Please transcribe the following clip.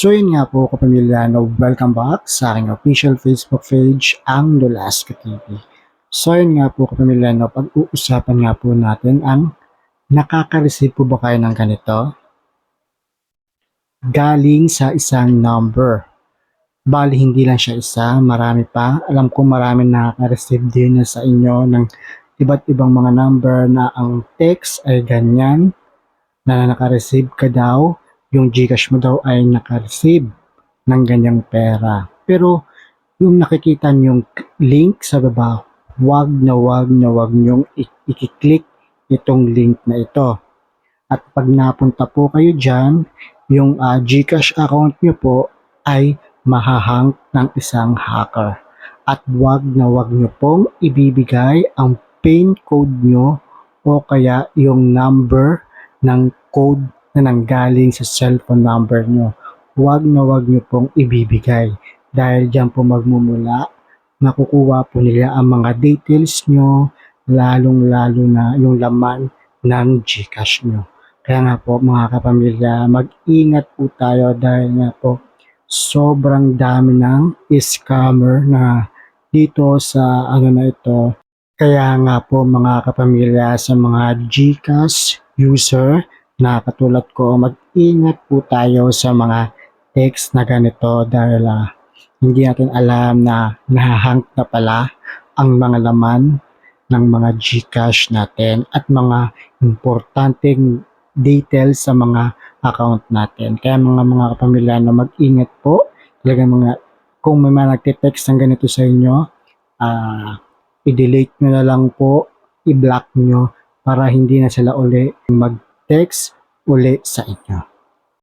So yun nga po kapamilya, no, welcome back sa aking official Facebook page, ang Lolasco TV. So yun nga po kapamilya, no, pag-uusapan nga po natin ang nakaka-receive po ba kayo ng ganito? Galing sa isang number. Bali, hindi lang siya isa, marami pa. Alam ko marami nakaka-receive din na sa inyo ng iba't ibang mga number na ang text ay ganyan, na naka-receive ka daw, yung Gcash mo daw ay naka-receive ng ganyang pera. Pero yung nakikita yung link sa baba, wag na wag na wag nyong i- i-click itong link na ito. At pag napunta po kayo dyan, yung ah, Gcash account nyo po ay mahahang ng isang hacker. At wag na wag nyo pong ibibigay ang PIN code nyo o kaya yung number ng code na nanggaling sa cellphone number nyo. Huwag na huwag nyo pong ibibigay dahil dyan po magmumula nakukuha po nila ang mga details nyo lalong lalo na yung laman ng Gcash nyo. Kaya nga po mga kapamilya, mag-ingat po tayo dahil nga po sobrang dami ng scammer na dito sa ano na ito. Kaya nga po mga kapamilya sa mga Gcash user na katulad ko, mag-ingat po tayo sa mga text na ganito dahil ah, hindi natin alam na nahahang na pala ang mga laman ng mga Gcash natin at mga importanteng details sa mga account natin. Kaya mga mga kapamilya na mag-ingat po. Talaga mga kung may mga nagte-text ng ganito sa inyo, ah i-delete nyo na lang po, i-block nyo para hindi na sila uli mag-text uli sa inyo.